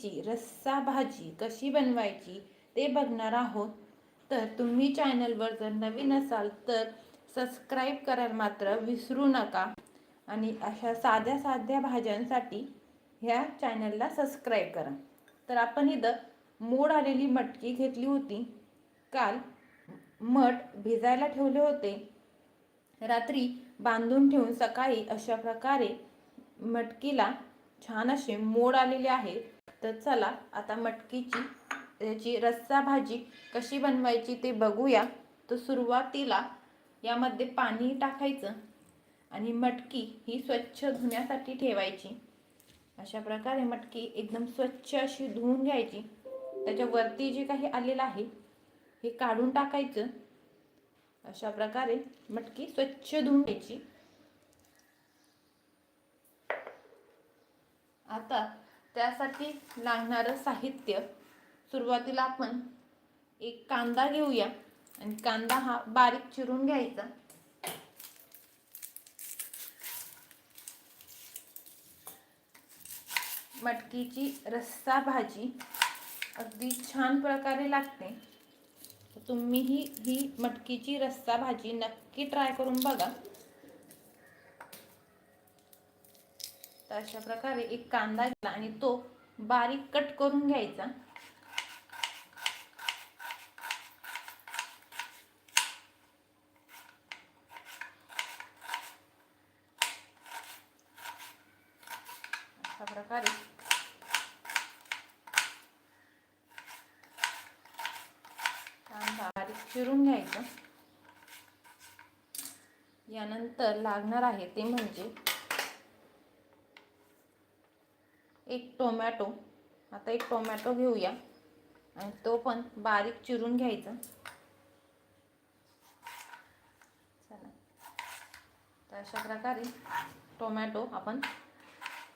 मटकीची रस्सा भाजी कशी बनवायची ते बघणार आहोत. तर तुम्ही चॅनलवर जर नवीन असाल तर सबस्क्राईब करायला मात्र विसरू नका. आणि अशा साध्या साध्या भाज्यांसाठी ह्या चॅनलला सबस्क्राईब करा. तर आपण इथं मोड आलेली मटकी घेतली होती. काल मठ भिजायला ठेवले होते. रात्री बांधून ठेवून सकाळी अशा प्रकारे मटकीला छान असे मोड आलेले आहेत. तर चला आता मटकीची त्याची रस्सा भाजी कशी बनवायची ते बघूया. तर सुरुवातीला यामध्ये पाणी टाकायचं आणि मटकी ही स्वच्छ धुण्यासाठी ठेवायची. अशा प्रकारे मटकी एकदम स्वच्छ अशी धुवून घ्यायची. त्याच्यावरती जे काही आलेलं आहे हे काढून टाकायचं. अशा प्रकारे मटकी स्वच्छ धुवून घ्यायची. आता त्यासाठी लागणारं साहित्य. सुरुवातीला आपण एक कांदा घेऊया. आणि कांदा हा बारीक चिरून घ्यायचा. मटकीची रस्सा भाजी अगदी छान प्रकारे लागते. तुम्हीही ही मटकीची रस्सा भाजी नक्की ट्राय करून बघा. तर अशा प्रकारे एक कांदा घेतला आणि तो बारीक कट करून घ्यायचा. अशा प्रकारे. कांदा बारीक चिरून घ्यायचं. यानंतर लागणार आहे ते म्हणजे एक टोमॅटो. आता एक टोमॅटो घेऊया. आणि तो पण बारीक चिरून घ्यायचा. चला. तर अशा प्रकारे टोमॅटो आपण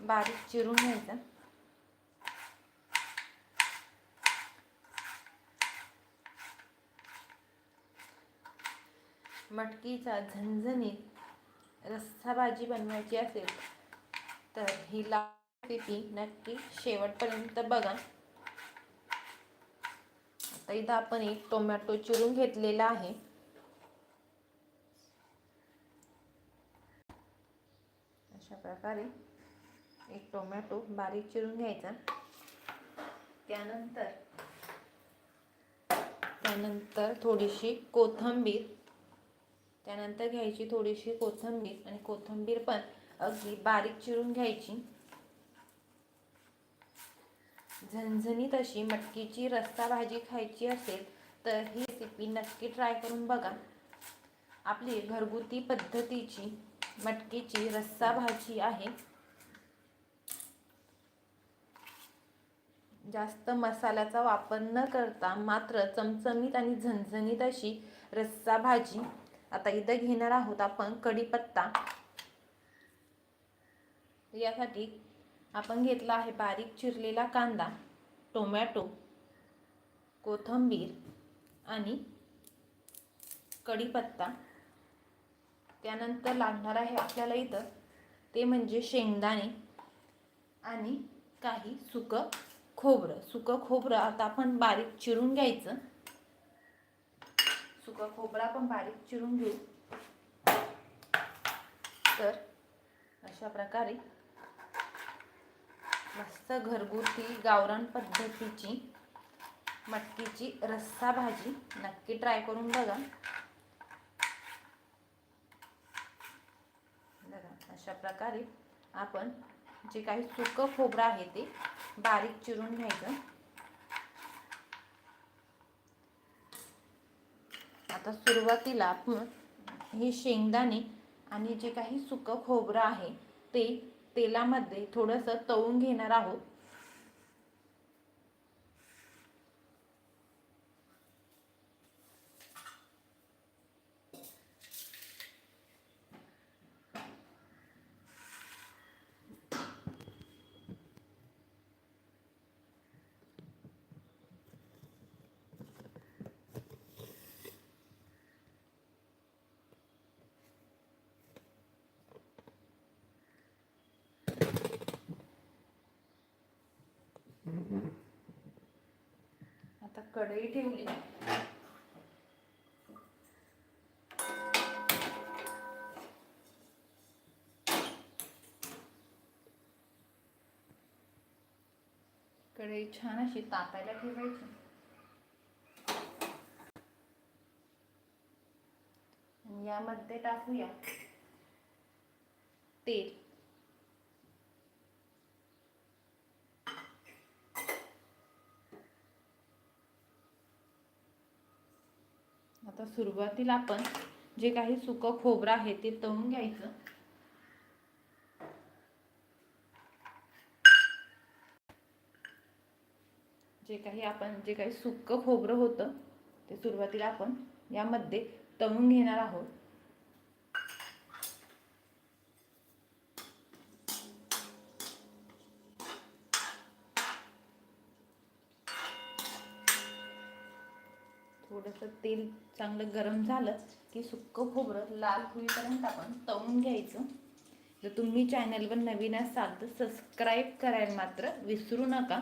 बारीक चिरून घ्यायचा. मटकीचा झणझणीत रस्सा भाजी बनवायची असेल तर ही रेसिपी नक्की शेवटपर्यंत बघा. आता इथं आपण एक टोमॅटो चिरून घेतलेला आहे. अशा प्रकारे एक टोमॅटो बारीक चिरून घ्यायचा. त्यानंतर त्यानंतर थोडीशी कोथंबीर. त्यानंतर घ्यायची थोडीशी कोथंबीर आणि कोथंबीर पण अगदी बारीक चिरून घ्यायची. झणझणीत अशी मटकीची रस्सा भाजी खायची असेल तर ही रेसिपी नक्की ट्राय करून बघा. आपली घरगुती पद्धतीची मटकीची रस्सा भाजी आहे. जास्त मसाल्याचा वापर न करता मात्र चमचमीत आणि झणझणीत अशी रस्सा भाजी आता इथं घेणार आहोत आपण कढीपत्ता. यासाठी आपण घेतला आहे बारीक चिरलेला कांदा टोमॅटो कोथिंबीर आणि कढीपत्ता. त्यानंतर लागणार आहे आपल्याला इथं ते म्हणजे शेंगदाणे आणि काही सुकं खोबरं. सुकं खोबरं आता आपण बारीक चिरून घ्यायचं. सुकं खोबरं आपण बारीक चिरून घेऊ. तर अशा प्रकारे मस्त घरगुती गावरान पद्धतीची मटकीची रस्सा भाजी. नक्की ट्राय करून बघा. बघा अशा प्रकारे आपण जे काही सुकं खोबरं आहे ते बारीक चिरून घ्यायचं. आता सुरुवातीला आपण हे शेंगदाणे आणि जे काही सुकं खोबरं आहे ते तेलामध्ये थोडंसं तळून घेणार आहोत. आता कढई ठेवली. कढई छान अशी तापायला ठेवायची. आणि यामध्ये टाकूया तेल. आता सुरुवातीला आपण जे काही सुकं खोबरं आहे ते तळून घ्यायचं. जे काही आपण जे काही सुकं खोबरं होतं ते सुरुवातीला आपण यामध्ये तळून घेणार आहोत. थोडंसं तेल चांगलं गरम झालं की सुक्क खोबरं लाल होईपर्यंत आपण तळून घ्यायचं. जर तुम्ही चॅनलवर नवीन असाल तर सबस्क्राईब करायला मात्र विसरू नका.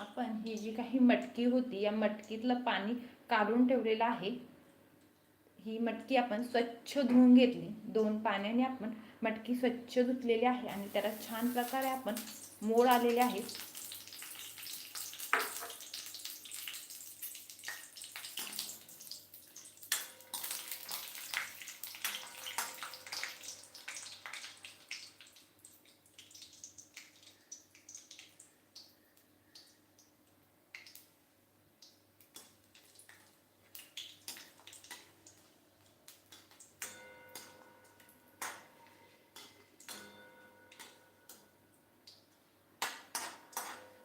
आपण ही जी काही मटकी होती या मटकीतलं पाणी काढून ठेवलेलं आहे ही मटकी आपण स्वच्छ धुवून घेतली. दोन पाण्याने आपण मटकी स्वच्छ धुतलेली आहे आणि त्याला छान प्रकारे आपण मोड आलेले आहेत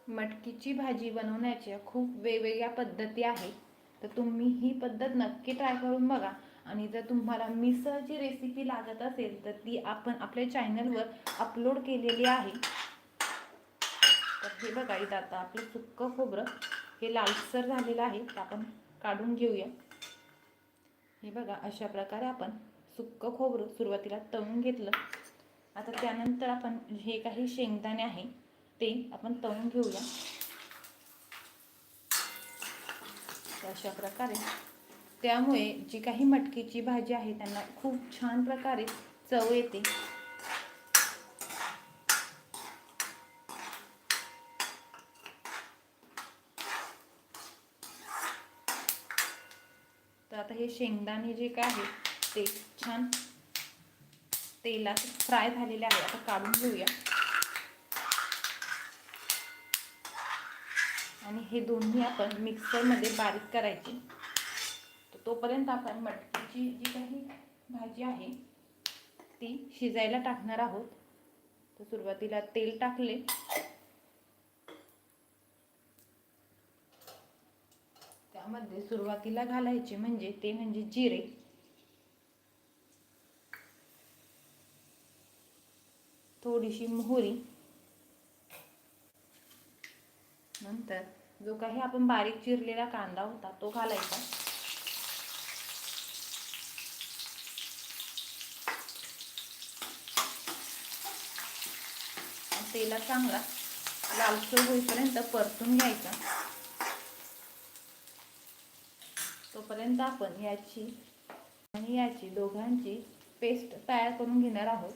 मटकीची भाजी बनवण्याच्या खूप वेगवेगळ्या पद्धती आहेत. तर तुम्ही ही पद्धत नक्की ट्राय करून बघा. आणि जर तुम्हाला मिसळची रेसिपी लागत असेल तर ती आपण आपल्या चॅनलवर अपलोड केलेली आहे. तर हे बघा इथं आता आपलं सुक्कं खोबरं हे लालसर झालेलं आहे. तर आपण काढून घेऊया. हे बघा अशा प्रकारे आपण सुक्कं खोबरं सुरुवातीला तळून घेतलं. आता त्यानंतर आपण हे काही शेंगदाणे आहे. ते आपण तळून घेऊया. अशा प्रकारे. त्यामुळे जी काही मटकीची भाजी आहे त्यांना खूप छान प्रकारे चव येते. तर आता हे शेंगदाणे जे काय आहे ते छान तेलात फ्राय झालेले आहे आता काढून घेऊया. आणि हे दोन्ही आपण मिक्सरमध्ये बारीक करायचे. तर तोपर्यंत आपण मटकीची जी काही भाजी आहे ती शिजायला टाकणार आहोत. तर सुरुवातीला तेल टाकले. त्यामध्ये सुरुवातीला घालायचे म्हणजे ते म्हणजे जिरे. थोडीशी मोहरी. नंतर जो काही आपण बारीक चिरलेला कांदा होता तो घालायचा. तेला चांगला लालसर होईपर्यंत परतून घ्यायचा. तोपर्यंत आपण याची आणि याची दोघांची पेस्ट तयार करून घेणार आहोत.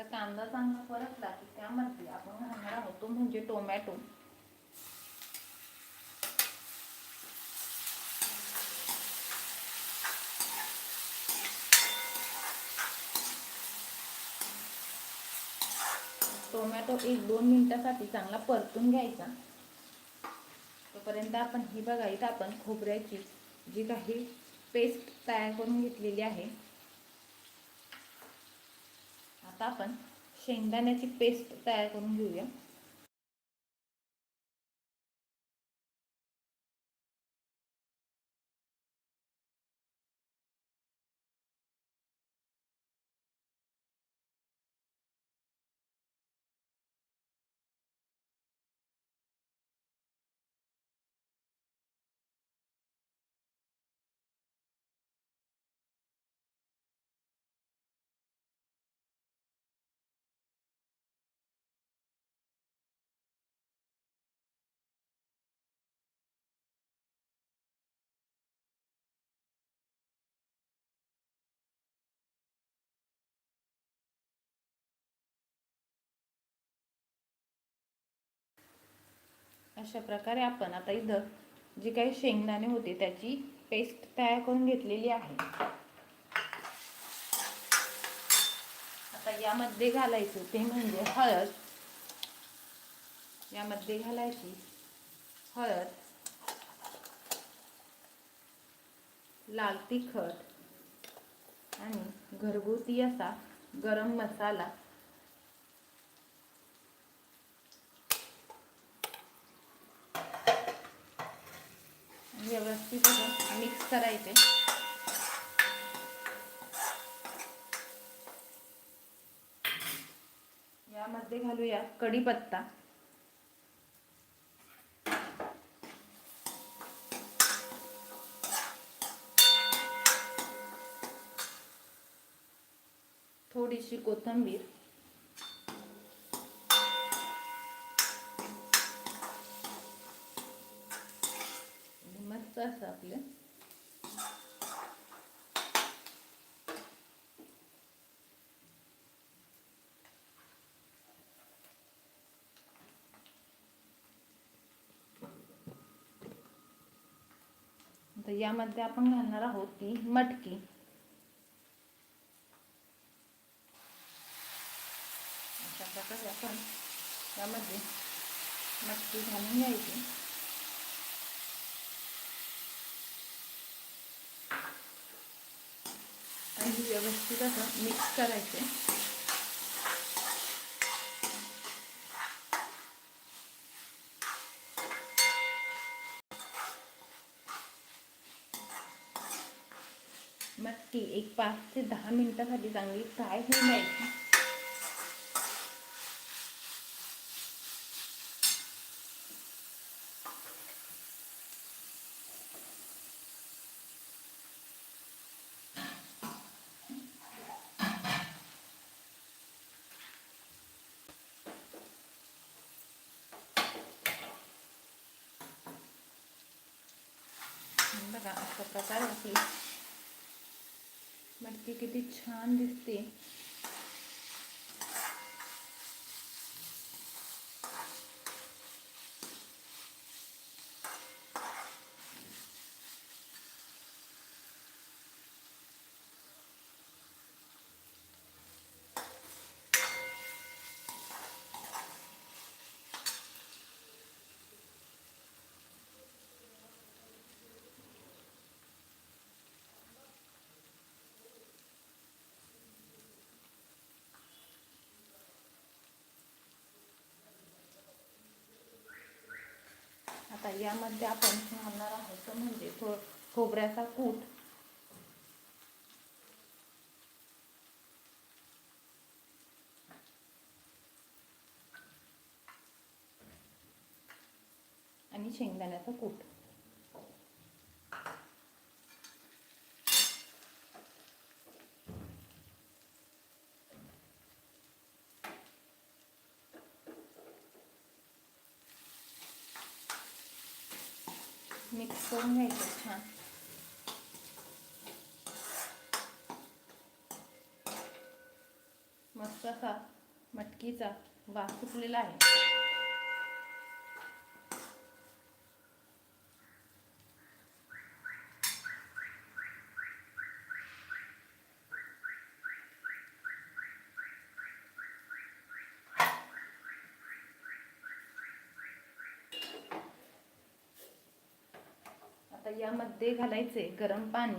आता कांदा चांगला परतला की त्यामध्ये आपण घालणार आहोत. तो म्हणजे टोमॅटो. टोमॅटो एक दोन मिनिटासाठी चांगला परतून घ्यायचा. तोपर्यंत आपण ही बघा इथं आपण खोबऱ्याची जी काही पेस्ट तयार करून घेतलेली आहे आता आपण शेंगदाण्याची पेस्ट तयार करून घेऊया. अशा प्रकारे आपण आता इथं जी काही शेंगदाणे होते त्याची पेस्ट तयार करून घेतलेली आहे. आता यामध्ये घालायचं ते म्हणजे हळद. यामध्ये घालायची हळद. लाल तिखट. आणि घरगुती असा गरम मसाला. व्यवस्थित मिक्स करायचे यामध्ये घालूया कढीपत्ता. थोडीशी कोथिंबीर. आता यामध्ये आपण घालणार आहोत ती मटकी. अशा प्रकारे आपण यामध्ये मटकी घालून घ्यायची. आणि व्यवस्थित असं मिक्स करायचे. मटकी एक पाच ते दहा मिनिटासाठी चांगली फ्राय होऊन द्यायची बघा अशा प्रकार आहे मटकी किती छान दिसते. आता यामध्ये आपण घालणार आहोत म्हणजे थो खोबऱ्याचा कूट. आणि शेंगदाण्याचा कूट. मिक्स करून घ्यायचं छान. मस्त असा मटकीचा वास सुटलेला आहे. आता यामध्ये घालायचे गरम पाणी.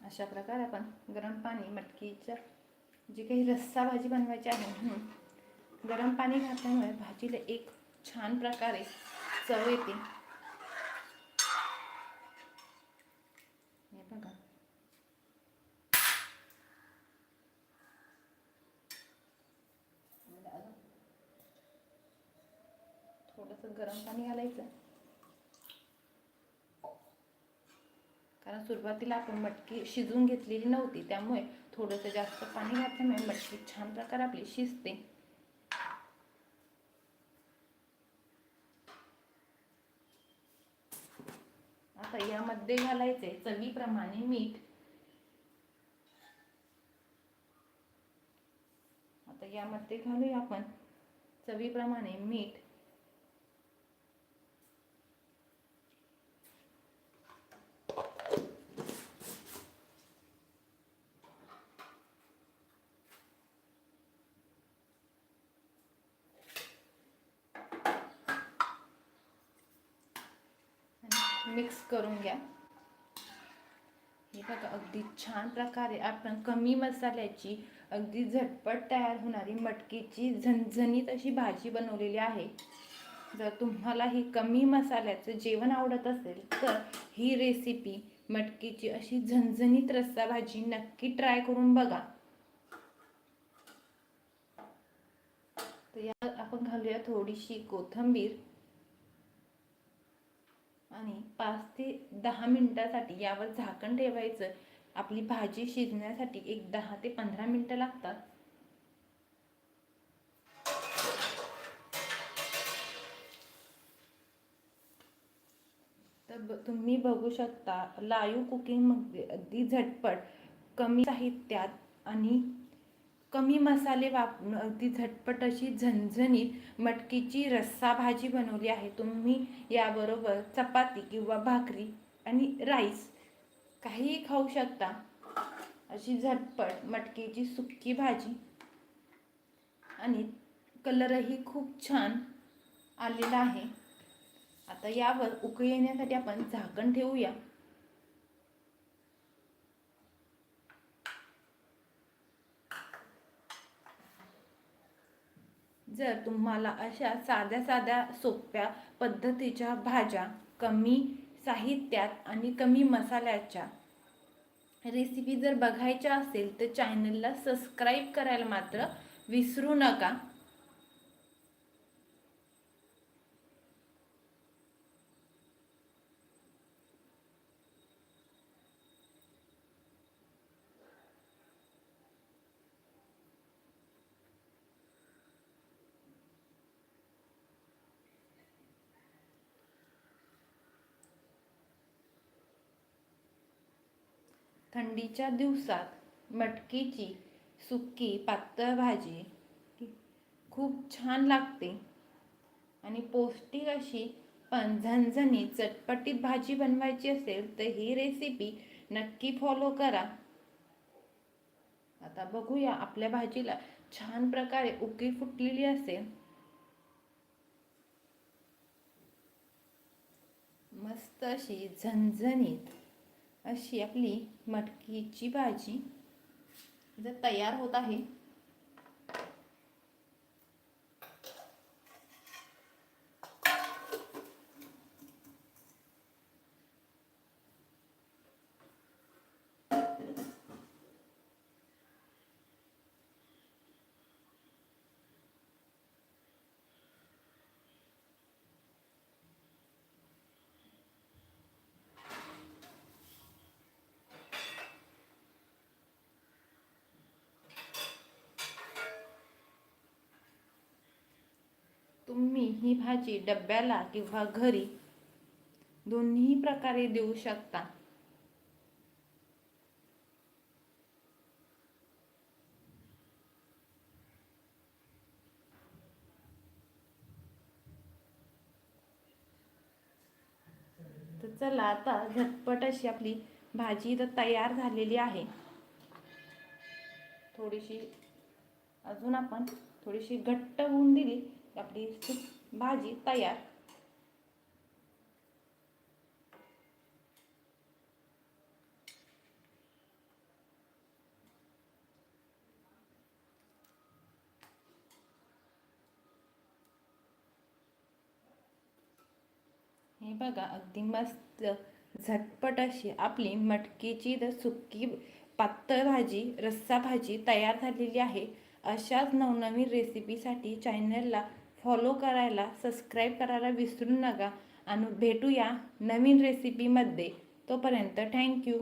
अशा प्रकारे आपण गरम पाणी मटकीच्या जी काही रस्सा भाजी बनवायची आहे म्हणून गरम पाणी घातल्यामुळे भाजीला एक छान प्रकारे चव येते हे बघा थोडंसं गरम पाणी घालायचं. कारण सुरुवातीला आपण मटकी शिजवून घेतलेली नव्हती त्यामुळे थोडंसं जास्त पाणी घातल्यामुळे मटकी छान प्रकारे आपली शिजते. आता यामध्ये घालायचे चवीप्रमाणे मीठ. आता यामध्ये घालूया आपण चवीप्रमाणे मीठ मिक्स करून घ्या. हे बघा अगदी छान प्रकारे आपण कमी मसाल्याची अगदी झटपट तयार होणारी मटकीची झणझणीत अशी भाजी बनवलेली आहे. जर तुम्हाला ही कमी मसाल्याचं जेवण आवडत असेल तर ही रेसिपी मटकीची अशी झणझणीत रस्सा भाजी नक्की ट्राय करून बघा. तर या आपण घालूया थोडीशी कोथिंबीर. आणि पाच ते दहा मिनिटासाठी यावर झाकण ठेवायचं. आपली भाजी शिजण्यासाठी एक दहा ते पंधरा मिनटं लागतात. तर तुम्ही बघू शकता लाईव्ह कुकिंगमध्ये अगदी झटपट कमी साहित्यात आणि कमी मसाले वाप अगदी झटपट अशी झणझणीत मटकीची रस्सा भाजी बनवली आहे. तुम्ही याबरोबर चपाती किंवा भाकरी आणि राईस काहीही खाऊ शकता. अशी झटपट मटकीची सुक्की भाजी. आणि कलरही खूप छान आलेला आहे. आता यावर उकळी येण्यासाठी आपण झाकण ठेवूया. जर तुम्हाला अशा साध्या साध्या सोप्या पद्धतीच्या भाज्या कमी साहित्यात आणि कमी मसाल्याच्या रेसिपी जर बघायच्या असेल तर चॅनलला सबस्क्राईब करायला मात्र विसरू नका. थंडीच्या दिवसात मटकीची सुकी पातळ भाजी खूप छान लागते. आणि पौष्टिक अशी पण झणझणीत चटपटीत भाजी बनवायची असेल तर ही रेसिपी नक्की फॉलो करा. आता बघूया आपल्या भाजीला छान प्रकारे उकी फुटलेली असेल. मस्त अशी झणझणीत अशी आपली मटकीची भाजी जर तयार होत आहे ही भाजी डब्याला किंवा घरी दोन्ही प्रकारे देऊ शकता. तर चला आता झटपट अशी आपली भाजी तर तयार झालेली आहे. थोडीशी अजून आपण थोडीशी घट्ट होऊन दिली. आपली भाजी तयार. हे बघा अगदी मस्त झटपट अशी आपली मटकीची तर सुकी पातळ भाजी रस्सा भाजी तयार झालेली आहे. अशाच नवनवीन रेसिपीसाठी चॅनलला फॉलो करायला सबस्क्राईब करायला विसरू नका. आणि भेटूया नवीन रेसिपीमध्ये तोपर्यंत थँक्यू